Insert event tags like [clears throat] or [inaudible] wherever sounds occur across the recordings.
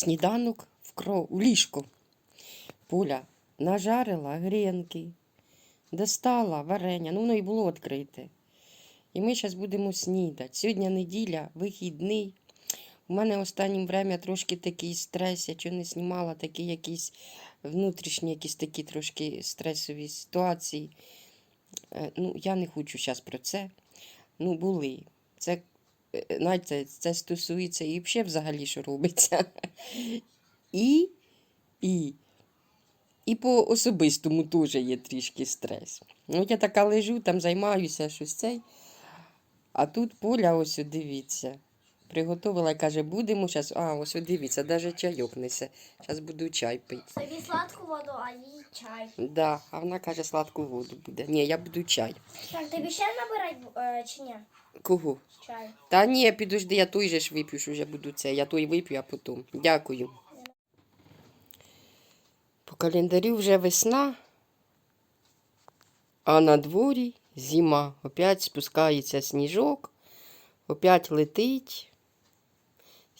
сніданок в, кро... в ліжко. Поля нажарила гренки, достала варення, ну воно і було відкрите. І ми зараз будемо снідати. Сьогодні неділя, вихідний. У мене останнім время трошки такий стрес, я чого не знімала, такі якісь внутрішні, якісь такі трошки стресові ситуації. Е, Ну, я не хочу зараз про це. Ну, були. Це, е, знаєте, це стосується і взагалі, взагалі, що робиться. [laughs] І, і, і по особистому теж є трішки стрес. Ну, я така лежу, там займаюся щось цей. А тут Поля, ось дивіться. Приготувала і каже, будемо зараз. А, ось дивіться, навіть чайок несе. Зараз буду чай пити. Собі сладку воду, а їй чай. Да, а вона каже, сладку воду буде. Ні, я буду чай. Так, тобі ще набирати е, чи ні? Кого? Чай. Та ні, підожди, я той же ж вип'ю, що вже буду це. Я той вип'ю, а потім. Дякую. По календарю вже весна, а на дворі зима. Опять спускається сніжок, опять летить.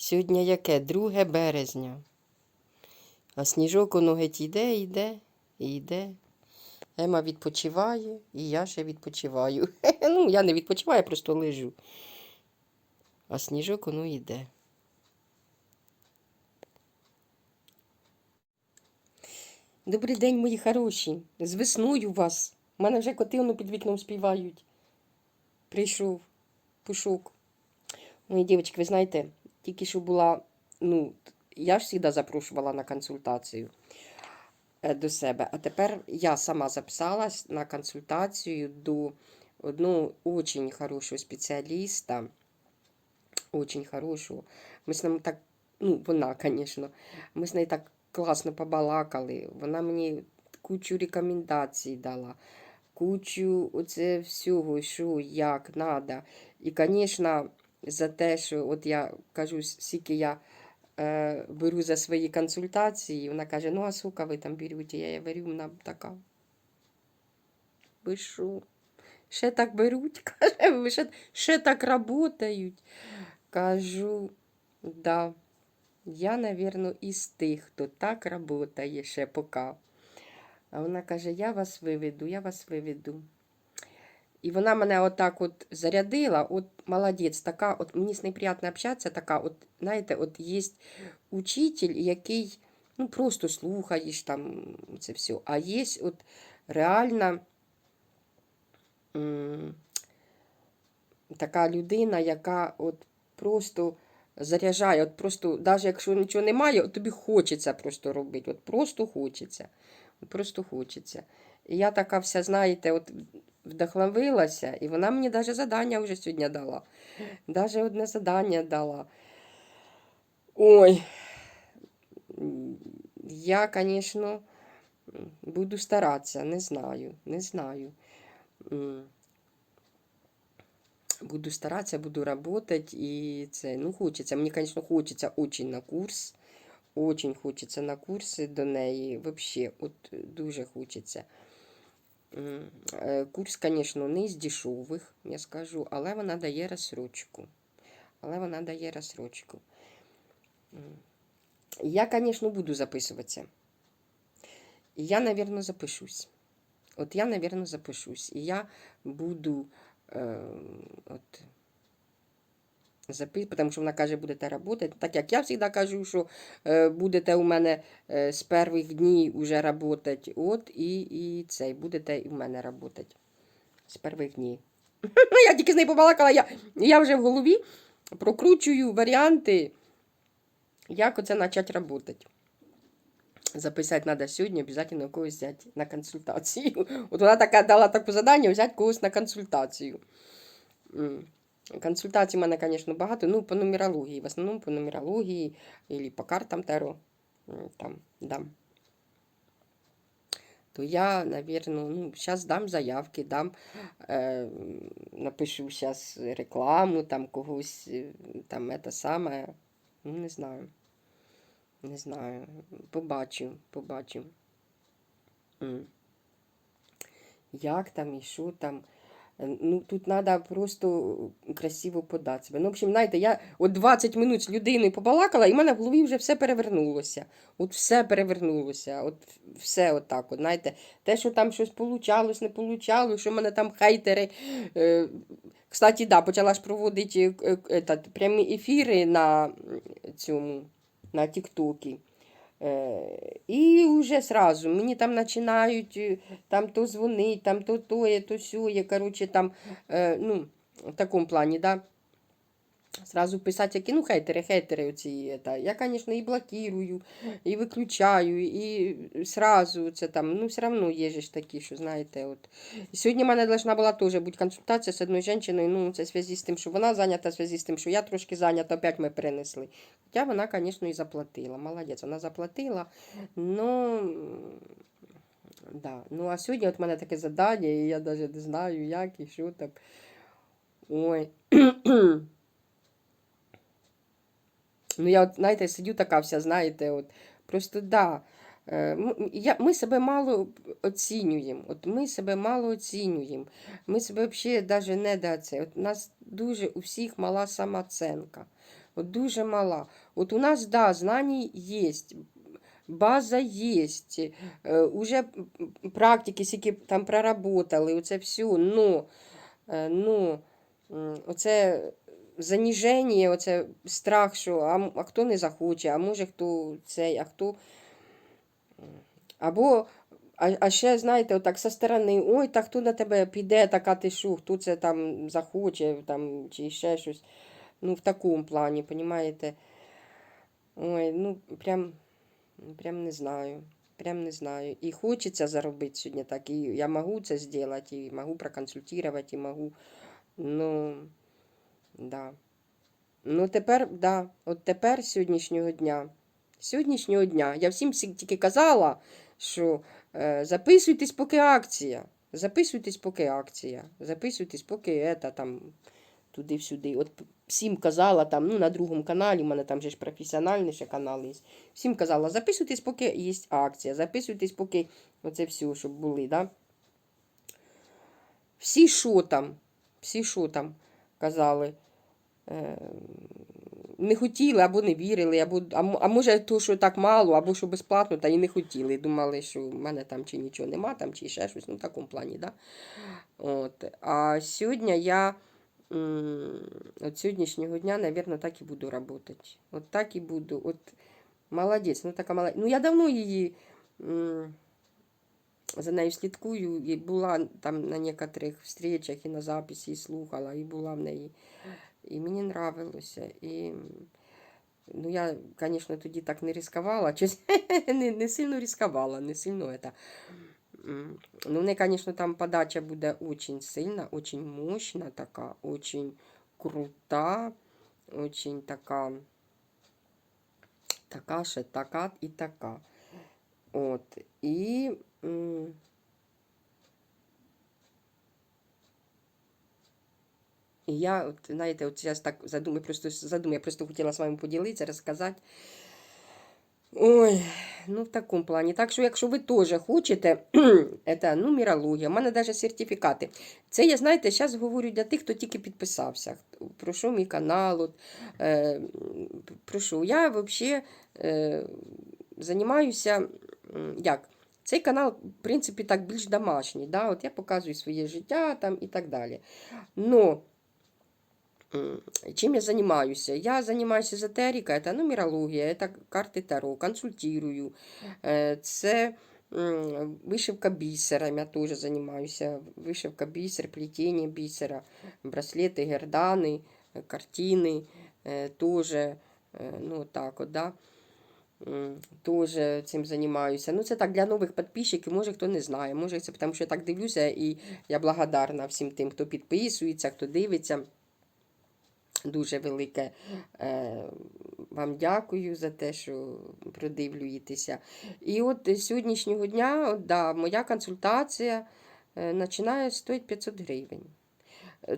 Сьогодні яке? 2 березня. А сніжок воно геть іде, іде, і йде. Ема відпочиває, і я ще відпочиваю. [laughs] Ну, я не відпочиваю, я просто лежу. А сніжок воно йде. Добрий день, мої хороші. З весною вас. У мене вже коти воно під вікном співають. Прийшов пушок. Мої дівчатки, ви знаєте, тільки що була, ну, я ж завжди запрошувала на консультацію е, до себе. А тепер я сама записалась на консультацію до одного очень хорошого спеціаліста. Очень хорошого. Ми з ним так, ну, вона, звісно, ми з нею так класно побалакали. Вона мені кучу рекомендацій дала, кучу оце всього, що, як, надо. І, звісно, за те, що от я кажу, скільки я е, беру за свої консультації, вона каже, ну а сука, ви там берете? Я їй говорю, вона така. Ви що? Ще так беруть? [laughs] Каже, ви ще, ще так працюють. Кажу, да. Я, навірно, із тих, хто так працює ще поки. А вона каже, я вас виведу, я вас виведу. І вона мене отак от зарядила, от молодець, така, от мені з нею приємно общатися, така, от, знаєте, от є учитель, який, ну, просто слухаєш там це все. А є от реально м, така людина, яка от просто заряджає, от просто, навіть якщо нічого немає, от тобі хочеться просто робити. От просто хочеться. Просто хочеться. І я така вся, знаєте, от вдохновилася, і вона мені навіть задання вже сьогодні дала. Навіть одне задання дала. Ой, я, звісно, буду старатися, не знаю, не знаю. Буду старатися, буду работать, і це, ну, хочеться. Мені, звісно, хочеться очень на курс. Очень хочеться на курси до неї. Вообще, от дуже хочеться. Е, Курс, звісно, не з дешевих, я скажу, але вона дає розсрочку. Але вона дає розсрочку. Я, звісно, буду записуватися. Я, мабуть, запишусь. От я, мабуть, запишусь. І я буду е, от, запис, тому що вона каже, будете працювати. Так як я завжди кажу, що е, будете у мене е, з перших днів вже працювати, от і, і цей, будете і в мене працювати. З перших днів. [laughs] Ну, я тільки з нею побалакала, я, я вже в голові прокручую варіанти, як оце почати працювати. Записати треба сьогодні, обов'язково когось взяти на консультацію. От вона така дала таке завдання взяти когось на консультацію. Консультацій у мене, звісно, багато. Ну, по нумерології. В основному по нумерології або по картам Таро. Там, дам. То я, наверное, ну, зараз дам заявки, дам, е, напишу зараз рекламу, там когось, е, там, це саме, ну, не знаю. Не знаю. Побачу, побачу. Як там і що там. Е, Ну, тут треба просто красиво подати себе. Ну, в общем, знаєте, я от 20 минут з людиною побалакала, і в мене в голові вже все перевернулося. От все перевернулося. От все отак. От, знаєте, те, що там щось получалось, не получалось, що в мене там хейтери. Е, кстати, да, почала ж проводити е, е, прямі ефіри на цьому, на Тіктокі. Е, і вже сразу мені там починають е, там то дзвонить, там то тоє, то сює. Коротше, там, е, ну, в такому плані, да. Сразу писати, які, ну, хейтери, хейтери оці. Та. Я, звісно, і блокирую, і виключаю, і сразу це там, ну, все одно є ж такі, що, знаєте, от. Сьогодні в мене должна була теж бути консультація з одною жінкою, ну, це в зв'язку з тим, що вона зайнята, в зв'язку з тим, що я трошки зайнята, опять ми перенесли. Хоча вона, звісно, і заплатила. Молодець, вона заплатила. Ну, да. ну а сьогодні от в мене таке завдання, і я навіть не знаю, як і що там. Ой. Ну, я, от, знаєте, сидю така вся, знаєте, от, просто да. е, Я, ми себе мало оцінюємо. От ми себе мало оцінюємо. Ми себе взагалі навіть не до це. От у нас дуже у всіх мала самооценка. От дуже мала. От у нас, да, знань є, база є, е, уже практики, скільки там проработали, оце все, но, е, ну, оце заніження, оце страх, що а, а хто не захоче, а може хто цей, а хто. Або, а, а ще, знаєте, отак со сторони, ой, та хто на тебе піде, така ти що, хто це там захоче, там, чи ще щось. Ну, в такому плані, понімаєте? Ой, ну, прям, прям не знаю. Прям не знаю. І хочеться заробити сьогодні так. І я можу це зробити, і можу проконсультувати, і можу. Ну, да. Ну, тепер, да, от тепер сьогоднішнього дня. Сьогоднішнього дня. Я всім тільки казала, що е, записуйтесь, поки акція. Записуйтесь, поки акція. Записуйтесь, поки ета там туди-сюди. От всім казала там, ну, на другому каналі, у мене там же ж професіональніше канал є. Всім казала, записуйтесь, поки є акція, записуйтесь, поки оце все, щоб були, да? Всі що там, всі що там казали. Е, не хотіли або не вірили, або, а, може то, що так мало, або що безплатно, та і не хотіли. Думали, що в мене там чи нічого нема, там, чи ще щось, ну в такому плані. Да? От. А сьогодні я от сьогоднішнього дня, мабуть, так і буду працювати. От так і буду. От молодець, ну така молодець. Ну я давно її за нею слідкую, і була там на некоторих зустрічах і на записі, і слухала, і була в неї. І мені нравилося. І ну, я, звісно, тоді так не ризикувала. [laughs] Чи... не, не сильно ризикувала, не сильно это. Ну, неї, звісно, там подача буде очень сильна, очень мощна така, очень крута, очень така, така ще така і така. От. І. І я, от, знаєте, от зараз так задумаю, просто задумаю, я просто хотіла з вами поділитися, розказати. Ой, ну в такому плані. Так що, якщо ви теж хочете, [clears throat] це нумерологія, у мене навіть сертифікати. Це я, знаєте, зараз говорю для тих, хто тільки підписався. Прошу мій канал. От, е, прошу. Я взагалі е, займаюся, як? Цей канал, в принципі, так більш домашній. Да? От я показую своє життя там і так далі. Но Чем я занимаюсь? Я занимаюсь эзотерикой, это нумерология, это карти Таро, консультирую. Е, Це м, вишивка бісером, я теж займаюся. Вишивка бісер, плетіння бісера, браслети, гердани, е, картини, е, теж, е, ну так от, да. М, Тоже цим займаюся. Ну, це так для нових підписчиків, може хто не знає. Може, це тому що я так дивлюся, і я благодарна всім тим, хто підписується, хто дивиться. Дуже велике е, вам дякую за те, що продивлюєтеся. І от з сьогоднішнього дня от, да, моя консультація е, починає стоїть 500 гривень.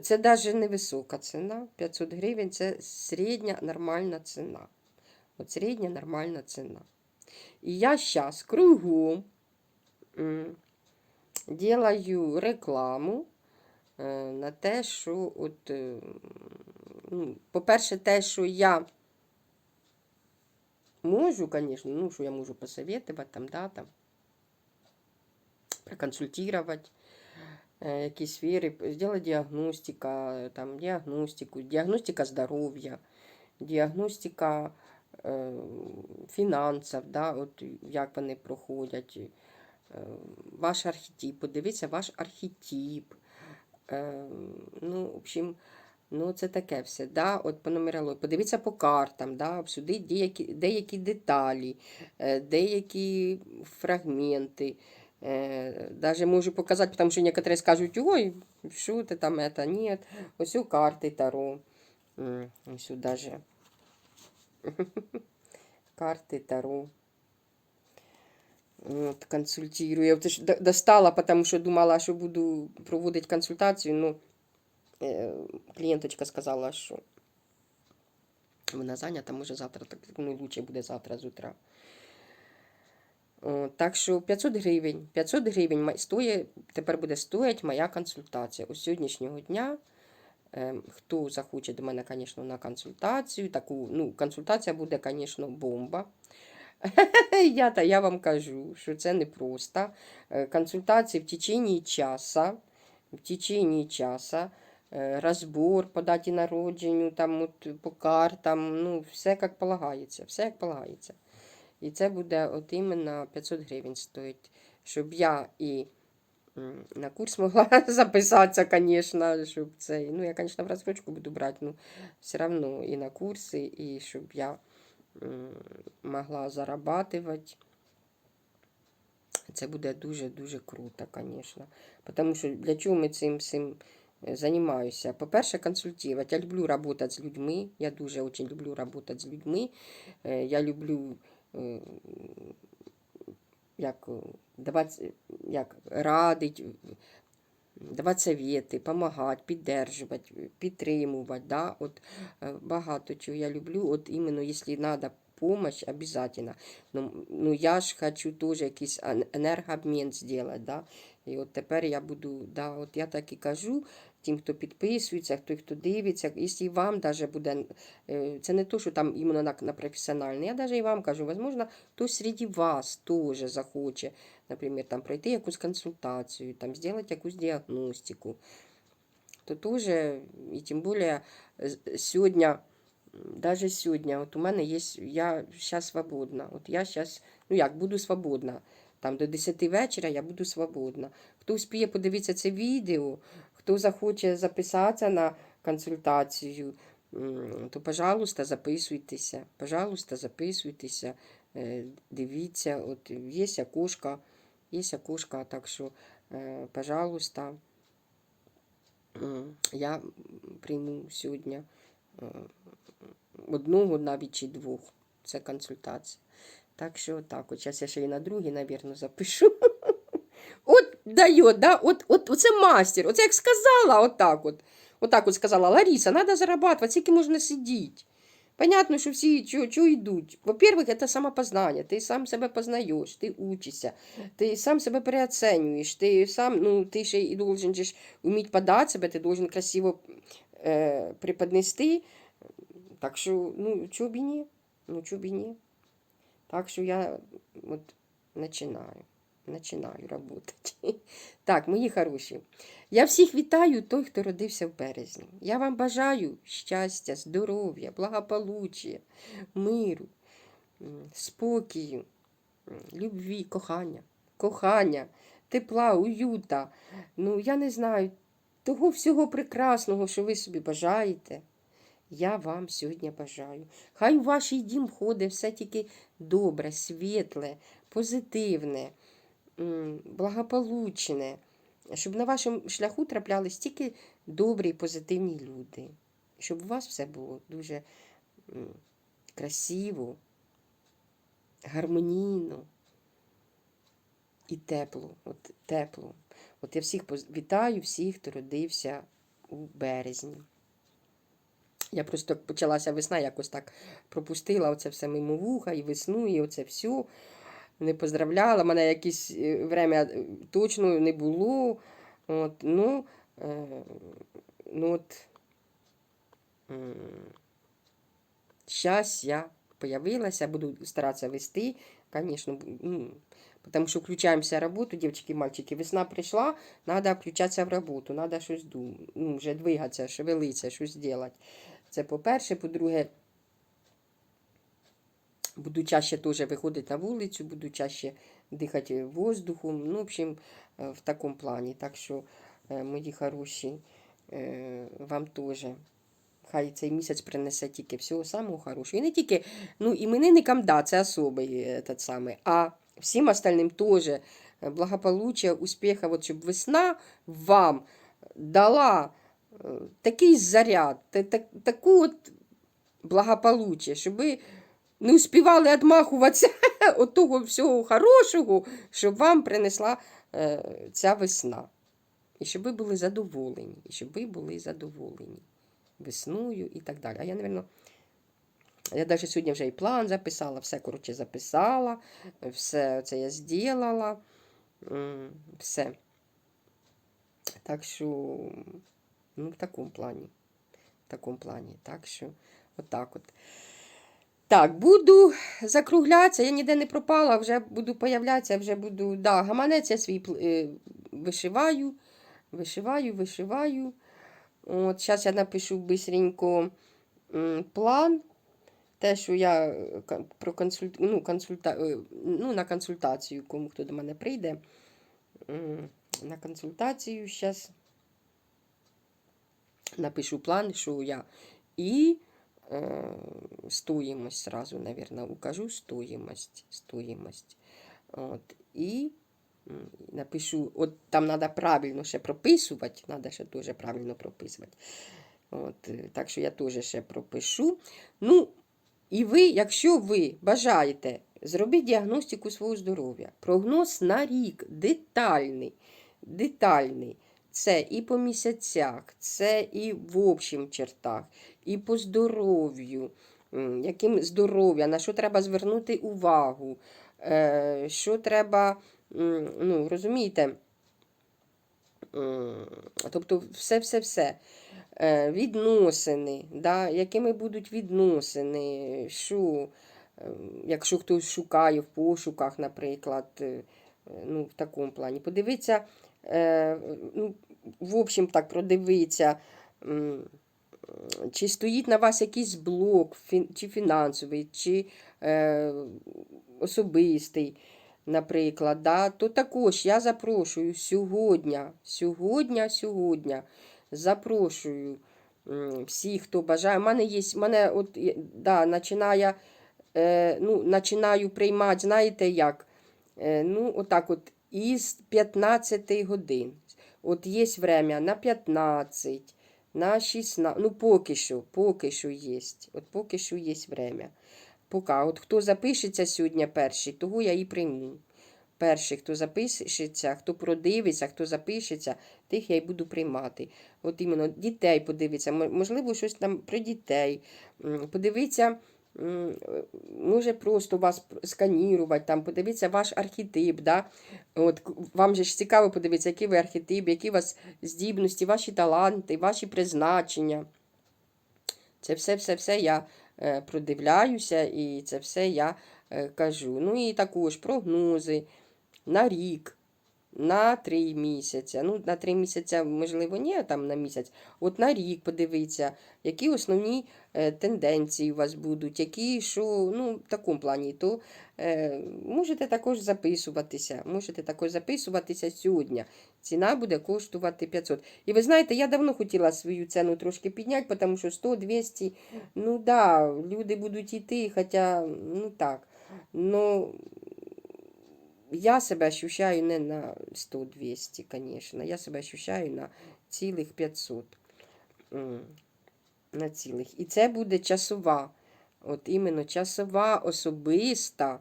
Це навіть не висока ціна. 500 гривень це середня нормальна ціна. От середня нормальна ціна. І я зараз кругом делаю рекламу на те, що, от, е, ну, по-перше, те, що я можу, звісно, ну, що я можу посоветувати, там, да, там, проконсультировать э, якісь сфери, сделать диагностика, там, диагностику, диагностика здоров'я, диагностика е, фінансів, да, от, як вони проходять, е, ваш архетип, подивіться ваш архетип. Е, ну, в общем, ну, це таке все. Да? От по нумерології. Подивіться по картам, да? обсудити деякі, деякі деталі, е, деякі фрагменти. Е, Даже можу показати, тому що некоторые скажуть, ой, що ти там это, нет. Ось у карти Таро. Ось даже. [laughs] Карти Таро. От, консультирую. Я ж достала, тому що думала, що буду проводити консультацію. Ну, е, клієнточка сказала, що вона зайнята, може завтра, так ну, лучше буде завтра з утра. Так що 500 гривень. 500 гривень стоїть, тепер буде стоїть моя консультація. Ось сьогоднішнього дня. Хто захоче до мене, звісно, на консультацію. Таку, ну, консультація буде, звісно, бомба. [laughs] Я, та, я вам кажу, що це непросто. Е, Консультації в течение часа, в течение часа, е, розбор по даті народженню, там, от, по картам, ну, все як полагається, все як полагається. І це буде от іменно 500 гривень стоїть, щоб я і на курс могла [laughs] записатися, звісно, щоб це. Ну, я, звісно, в розсрочку буду брати, ну, все одно і на курси, і щоб я могла зарабатувати. Це буде дуже-дуже круто, звісно. Тому що для чого ми цим всім е, займаюся? По-перше, консультувати. Я люблю працювати з людьми. Я дуже дуже люблю працювати з людьми. Е, Я люблю е, як, е, давати, як радить, давати совети, допомагати, підтримувати, підтримувати. Да? От, е, багато чого я люблю. От іменно, якщо треба помощь, обязательно. Ну, ну я ж хочу теж якийсь ен- енергообмін зробити. Да? І от тепер я буду, да, от я так і кажу тим, хто підписується, хто, хто дивиться, якщо вам даже буде, е, це не то, що там іменно на, на професіональне, я даже і вам кажу, возможно, хтось серед вас теж захоче, наприклад, там пройти якусь консультацію, там зробити якусь діагностику, то теж, і тим більше сьогодні, даже сьогодні, от у мене є, я зараз свободна, от я зараз, ну як, буду свободна, там до 10 вечора я буду свободна. Хто успіє подивитися це відео, хто захоче записатися на консультацію, то, пожалуйста, записуйтеся. Пожалуйста, записуйтеся, е, дивіться, от є окошко, є окошко, так що, е, пожалуйста, я прийму сьогодні е, одного навіть чи двох. Це консультація. Так що так, от зараз я ще і на другий, навірно, запишу. [laughs] От дає, да? от, от, оце мастер. Оце як сказала, отак от. Отак от сказала Лариса, треба зарабатувати, скільки можна сидіти. Понятно, що всі чого йдуть. Во-первых, це самопознання. Ти сам себе познаєш, ти учишся, ти сам себе переоцінюєш, ти сам, ну, ти ще і должен же вміти подати себе, ти должен красиво е, преподнести. Так що, ну, чого б і ні? Ну, чого б і ні? Так що я от починаю. Починаю працювати. [laughs] Так, мої хороші. Я всіх вітаю, той, хто родився в березні. Я вам бажаю щастя, здоров'я, благополуччя, миру, спокою, любві, кохання, кохання, тепла, уюта. Ну, я не знаю, того всього прекрасного, що ви собі бажаєте. Я вам сьогодні бажаю. Хай у ваш дім ходить все тільки добре, світле, позитивне, благополучне, щоб на вашому шляху траплялись тільки добрі і позитивні люди. Щоб у вас все було дуже красиво, гармонійно і тепло. От, тепло. От я всіх вітаю, всіх, хто родився у березні. Я просто почалася весна, якось так пропустила оце все мимо вуха, і весну, і оце все. Не поздравляла. Мене якесь е, время е, точно не було. От, ну, Е, ну от, зараз я появилася, буду старатися вести, звісно, ну, потому що включаємося в роботу, дівчатки, мальчики, весна прийшла, треба включатися в роботу, треба щось ну, вже двигатися, шевелитися, щось робити. Це по-перше, по-друге, буду чаще теж виходити на вулицю, буду чаще дихати воздухом, ну, в общем, е, в такому плані. Так що, е, мої хороші, е, вам теж. Хай цей місяць принесе тільки всього самого хорошого. І не тільки, ну, іменинникам, да, це особий е, этот самий, а всім остальним теж е, благополуччя, успіха, от щоб весна вам дала е, такий заряд, та- та- таку от благополуччя, щоб ви не успівали відмахуватися [laughs] від того всього хорошого, що вам принесла е, ця весна. І щоб ви були задоволені, і щоб ви були задоволені весною і так далі. А я, напевно, я навіть сьогодні вже і план записала, все, коротше, записала, все це я зробила, все. Так що, ну, в такому плані. В такому плані. Так що, отак от. Так, буду закруглятися, я ніде не пропала, вже буду появлятися, вже буду. Да, гаманець я свій е, вишиваю, вишиваю, вишиваю. От, зараз я напишу бистренько план. Те, що я е, про консульт... ну, консульта... е, ну, на консультацію, кому хто до мене прийде. На консультацію зараз напишу план, що я і е, стоїмость сразу, наверное, укажу стоїмость. стоїмость. От, і напишу, от там треба правильно ще прописувати, треба ще дуже правильно прописувати. От, е, так що я теж ще пропишу. Ну, і ви, якщо ви бажаєте зробити діагностику свого здоров'я, прогноз на рік детальний, детальний. Це і по місяцях, це і в общим чертах, і по здоров'ю, яким здоров'я, на що треба звернути увагу, е, що треба, ну, розумієте, тобто все-все-все. Е, Відносини, да, якими будуть відносини, що, е, якщо хтось шукає в пошуках, наприклад, ну, в такому плані. Подивитися, е, ну, в общем, так, продивитися, чи стоїть на вас якийсь блок, чи фінансовий, чи е, особистий, наприклад, да, то також я запрошую сьогодні, сьогодні, сьогодні запрошую всіх, хто бажає. У мене є, в мене от, да, починає, е, ну, починаю приймати, знаєте як? Е, ну, отак от, із 15 годин. От є время на 15, на 16, ну поки що, поки що є. От поки що є время. Поки. От хто запишеться сьогодні перший, того я і прийму. Перший, хто запишеться, хто продивиться, хто запишеться, тих я й буду приймати. От іменно дітей подивиться, можливо, щось там про дітей. Подивиться, може просто вас сканірувати, там, подивитися ваш архетип. Да? От, вам же ж цікаво подивитися, який ви архетип, які у вас здібності, ваші таланти, ваші призначення. Це все-все-все я е, продивляюся і це все я е, кажу. Ну і також прогнози на рік, на три місяці. Ну, на три місяці, можливо, ні, там на місяць. От на рік подивіться, які основні е, тенденції у вас будуть, які що, ну, в такому плані. То е, можете також записуватися. Можете також записуватися сьогодні. Ціна буде коштувати 500. І ви знаєте, я давно хотіла свою ціну трошки підняти, тому що 100-200, ну да, люди будуть йти, хоча, ну так. Ну, я себе ощущаю не на 100-200, звісно. Я себе ощущаю на цілих 500. На цілих. І це буде часова. От іменно часова, особиста.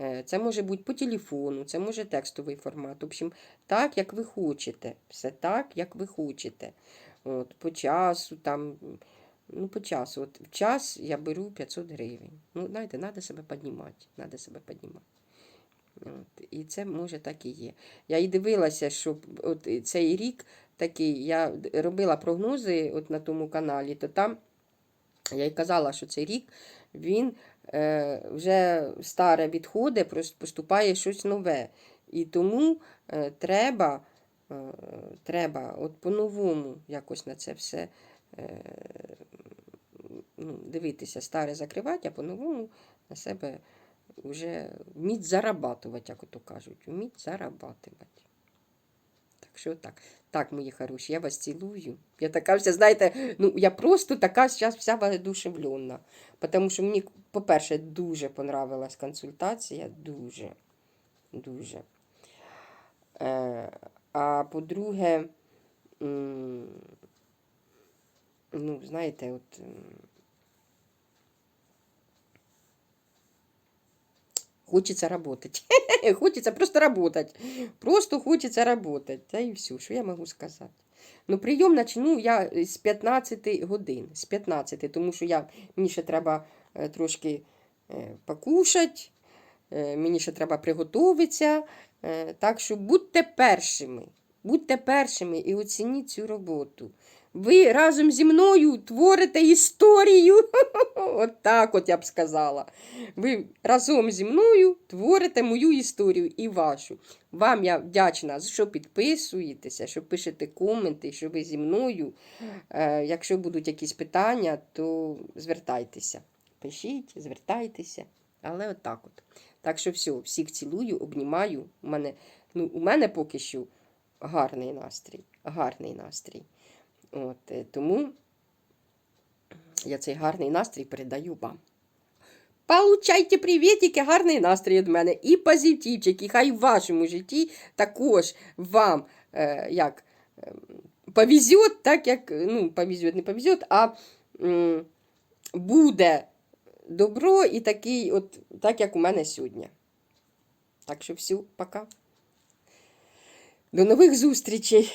Е, Це може бути по телефону, це може текстовий формат. В общем, так, як ви хочете. Все так, як ви хочете. От, по часу, там, ну, по часу. От в час я беру 500 гривень. Ну, знаєте, треба себе піднімати. Треба себе піднімати. От, і це може так і є. Я і дивилася, що от цей рік такий. Я робила прогнози от на тому каналі, то там я й казала, що цей рік він е, вже старе відходить, просто поступає щось нове. І тому е, треба, е, треба от по-новому якось на це все е, ну, дивитися, старе закривати, а по-новому на себе вже вміть зарабатувати, як ото кажуть, вміть зарабатувати. Так що так. Так, мої хороші, я вас цілую. Я така вся, знаєте, ну я просто така зараз вся воодушевлена. Тому що мені, по-перше, дуже понравилась консультація, дуже, дуже. Е, а по-друге, ну, знаєте, от. М, Хочеться работать. [laughs] хочеться просто работать. Просто хочеться работать. Та і все, що я можу сказати. Ну, прийом начну я з 15 годин. З 15, тому що я, мені ще треба е, трошки е, покушати, мені ще треба приготуватися. Так що будьте першими. Будьте першими і оцініть цю роботу. Ви разом зі мною творите історію. [laughs] От так от я б сказала. Ви разом зі мною творите мою історію і вашу. Вам я вдячна, що підписуєтеся, що пишете коменти, що ви зі мною. Е, якщо будуть якісь питання, то звертайтеся. Пишіть, звертайтеся. Але отак от. Так що все, всіх цілую, обнімаю. У мене, ну, у мене поки що гарний настрій. Гарний настрій. От, е, тому я цей гарний настрій передаю вам. Получайте привітики, гарний настрій від мене і позитивчик, і хай в вашому житті також вам е, як е, повезет, так як, ну, повезет, не повезет, а м, буде добро і такий, от, так як у мене сьогодні. Так що все, пока. До нових зустрічей!